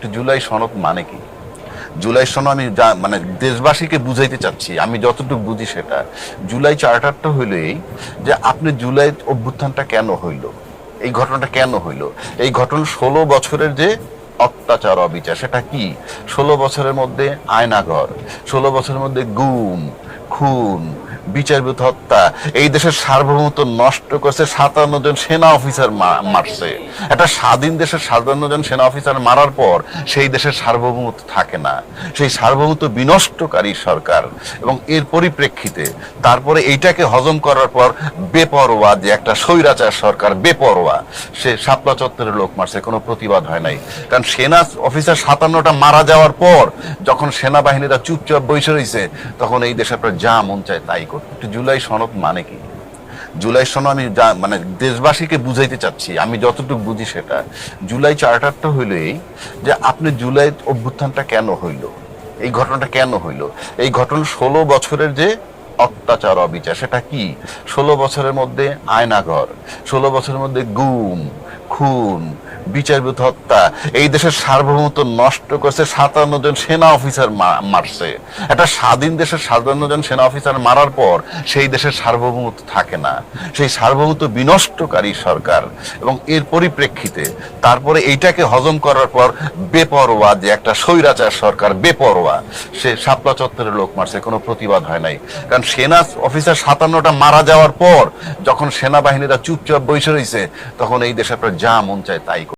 একটু জুলাই সনদ মানে কি? জুলাই সনদ আমি যা- মানে দেশবাসীকে বুঝাইতে চাচ্ছি, আমি যতটুকু বুঝি সেটা। জুলাই চার্টারটা হইল এই যে আপনি জুলাই অভ্যুত্থানটা কেন হইল? এই ঘটনাটা কেন হইল? এই ঘটনা ষোলো বছরের যে অত্যাচার অবিচার, সেটা কি? ষোলো বছরের মধ্যে আয়নাঘর ষোলো বছরের মধ্যে গুম, খুন বিচার বিরোধী হত্যা, এই দেশের সার্বভৌমত্ব নষ্ট করছে সাতান্ন জন সেনা অফিসার মারছে। একটা স্বাধীন দেশের সাতান্ন জন সেনা অফিসার মারার পর সেই দেশের সার্বভৌমত্ব থাকে না। সেই সার্বভৌমত্ব বিনষ্টকারী সরকার এবং এর পরিপ্রেক্ষিতে তারপরে এইটাকে হজম করার পর বেপরোয়া যে একটা স্বৈরাচার সরকার, বেপরোয়া, সে শাপলা চত্বরের লোক মারছে, কোনো প্রতিবাদ হয় নাই। কারণ সেনা অফিসার সাতান্নটা মারা যাওয়ার পর যখন সেনাবাহিনীরা চুপচাপ বসে রয়েছে, তখন এই দেশে আপনার যা মন চায় তাই করতে জুলাই সনদ মানে কি? জুলাই সনদ আমি মানে দেশবাসীকে বুঝাইতে চাচ্ছি, আমি যতটুকু বুঝি সেটা। জুলাই চার্টারটা হইল এই যে আপনি জুলাই অভ্যুত্থানটা কেন হইল? এই ঘটনাটা কেন হইল? এই ঘটনা ষোলো বছরের যে অত্যাচার অবিচার, সেটা কি? ষোলো বছরের মধ্যে আয়নাঘর ষোলো বছরের মধ্যে গুম, খুন বিচার বিরোধী হত্যা। এই দেশের সার্বভৌমত্ব নষ্ট করছে সাতান্ন জন সেনা অফিসার মারছে। একটা স্বাধীন দেশের সাতান্ন জন সেনা অফিসার মারার পর সেই দেশের সার্বভৌমত্ব থাকে না। সেই সার্বভৌমত্ব বিনষ্টকারী সরকার। এবং এর পরিপ্রেক্ষিতে তারপরে এইটাকে হজম করার পর বেপরোয়া যে একটা স্বৈরাচার সরকার, বেপরোয়া, সে শাপলা চত্বরের লোক মারছে, কোনো প্রতিবাদ হয় নাই। কারণ সেনা অফিসার সাতান্নটা মারা যাওয়ার পর যখন সেনাবাহিনীরা চুপচাপ বসে রয়েছে, তখন এই দেশে আপনার যা মন চায় তাই।